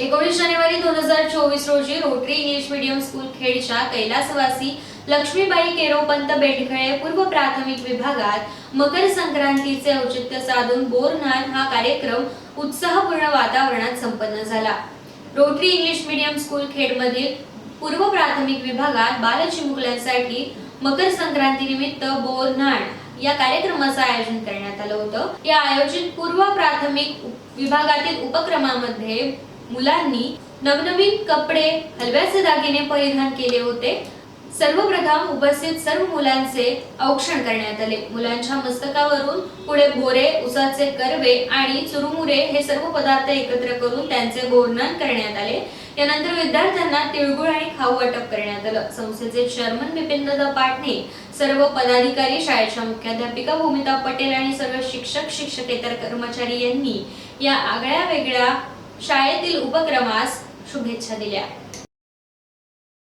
एकोणीस जानेवारी दोन हजार चोवीस रोजी रोटरी इंग्लिश मीडियम स्कूल खेडच्या कैलासवासी लक्ष्मीबाई केरोपंत बेटखळे पूर्व प्राथमिक विभागात मकर संक्रांतीचे औचित्य साधून बोरनान हा कार्यक्रम उत्साहपूर्ण वातावरणात संपन्न झाला. रोटरी इंग्लिश मीडियम स्कूल खेडमधील पूर्व प्राथमिक विभागात बालचिमुकल्यांसाठी मकर संक्रांती निमित्त बोरनाण या कार्यक्रमाचं आयोजन करण्यात आलं होतं. या आयोजित पूर्व प्राथमिक विभागातील उपक्रमामध्ये मुलांनी नवनवीन कपडे हलव्याचे दागिने परिधान केले होते. सर्वप्रथम उपस्थित सर्व मुलांचे औक्षण करण्यात आले. मुलांच्या मस्तकावरून पुढे भोरे उसाचे कर्वे आणि चुरमुरे हे सर्व पदार्थ एकत्र करून त्यांचे बोर्णन करण्यात आले. यानंतर विद्यार्थ्यांना तिळगुळ आणि खाऊ वाटप करण्यात आलं. संस्थेचे चेअरमन बिपिनदादा पाटणे सर्व पदाधिकारी शाळेच्या मुख्याध्यापिका भूमिता पटेल आणि सर्व शिक्षक शिक्षकेतर कर्मचारी यांनी या आगळ्या वेगळ्या शाळेतील उपक्रमास शुभेच्छा दिल्या.